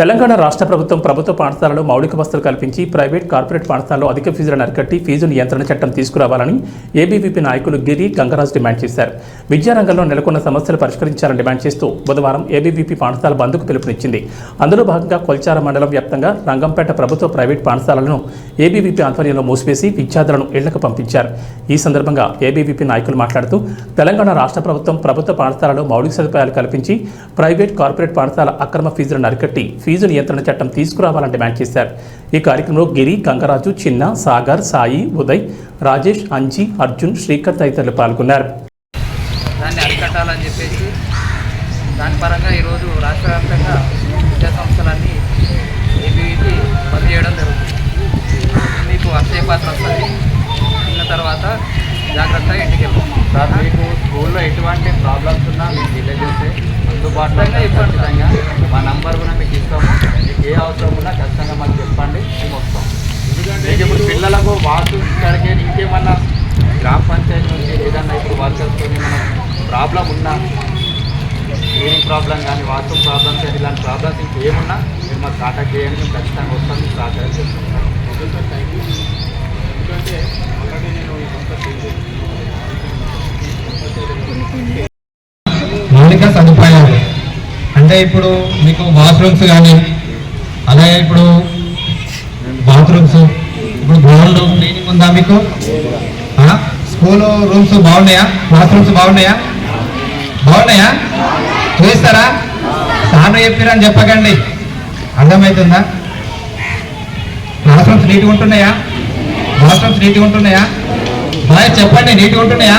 తెలంగాణ రాష్ట్ర ప్రభుత్వం ప్రభుత్వ పాఠశాలలో మౌలిక వసతులు కల్పించి ప్రైవేట్ కార్పొరేట్ పాఠశాలలో అధిక ఫీజులను అరికట్టి ఫీజు నియంత్రణ చట్టం తీసుకురావాలని ఏబీవీపీ నాయకులు గిరి గంగరాజు డిమాండ్ చేశారు. విద్యారంగంలో నెలకొన్న సమస్యలు పరిష్కరించాలని డిమాండ్ చేస్తూ బుధవారం ఏబీవీపీ పాఠశాల బంద్కు పిలుపునిచ్చింది. అందులో భాగంగా కొల్చార మండలం వ్యాప్తంగా రంగంపేట ప్రభుత్వ ప్రైవేట్ పాఠశాలలను ఏబీవీపీ ఆధ్వర్యంలో మూసివేసి విద్యార్థులను ఇళ్ళకు పంపించారు. ఈ సందర్భంగా ఏబీవీపీ నాయకులు మాట్లాడుతూ తెలంగాణ రాష్ట్ర ప్రభుత్వం ప్రభుత్వ పాఠశాలలో మౌలిక సదుపాయాలు కల్పించి ప్రైవేట్ కార్పొరేట్ పాఠశాల అక్రమ ఫీజులను అరికట్టి ఫీజు నియంత్రణ చట్టం తీసుకురావాలని డిమాండ్ చేశారు. ఈ కార్యక్రమంలో గిరి గంగరాజు చిన్న సాగర్ సాయి ఉదయ్ రాజేష్ అంజీ అర్జున్ శ్రీకర్ తదితరులు పాల్గొన్నారు. దాన్ని అరికట్టాలని చెప్పేసి దాని పరంగా ఈరోజు రాష్ట్ర వ్యాప్తంగా విద్యా సంస్థలన్నీ ఏబీవీకి బంద్ చేయడం జరుగుతుంది. మీకు అక్షయ పాత్ర వస్తుంది. తిన్న తర్వాత జాగ్రత్తగా ఇంటికి వెళ్తాం సార్ మీకు స్కూల్లో ఎటువంటి ప్రాబ్లమ్స్ ఉన్నా మీకు తెలియజేస్తే అందుబాటులో ఖచ్చితంగా మా నంబర్ కూడా మీకు ఇస్తాము. మీకు ఏ అవసరం ఉన్నా ఖచ్చితంగా మాకు చెప్పండి. మేము వస్తాం. మీకు ఇప్పుడు పిల్లలకు వాసు ఇక్కడికి ఇంకేమన్నా గ్రామ పంచాయతీ నుంచి ఏదన్నా ఇప్పుడు వర్కర్స్తో ఏమన్నా ప్రాబ్లం ఉన్నా హీరింగ్ ప్రాబ్లం కానీ వాష్రూమ్ ప్రాబ్లమ్స్ కానీ ఇలాంటి ప్రాబ్లమ్స్ ఇంకేమున్నా మీరు మాకు కాంటాక్ట్ చేయండి. మేము ఖచ్చితంగా వస్తాం. మీకు సహకారం చేస్తాం. మౌలిక సదుపాయాలు. అంటే ఇప్పుడు మీకు బాత్రూమ్స్ కానీ అలాగే ఇప్పుడు బాత్రూమ్స్ ఇప్పుడు గ్రౌండ్ క్లీనింగ్ ఉందా మీకు? స్కూల్ రూమ్స్ బాగున్నాయా? బాత్రూమ్స్ బాగున్నాయా? బాగున్నాయా? చూస్తారా? సార్లు చెప్పిరని చెప్పకండి. అర్థమవుతుందా బాత్రూమ్స్ నీట్గా ఉంటున్నాయా? బాత్రూమ్స్ నీట్గా ఉంటున్నాయా? బాగా చెప్పండి నీట్గా ఉంటున్నాయా?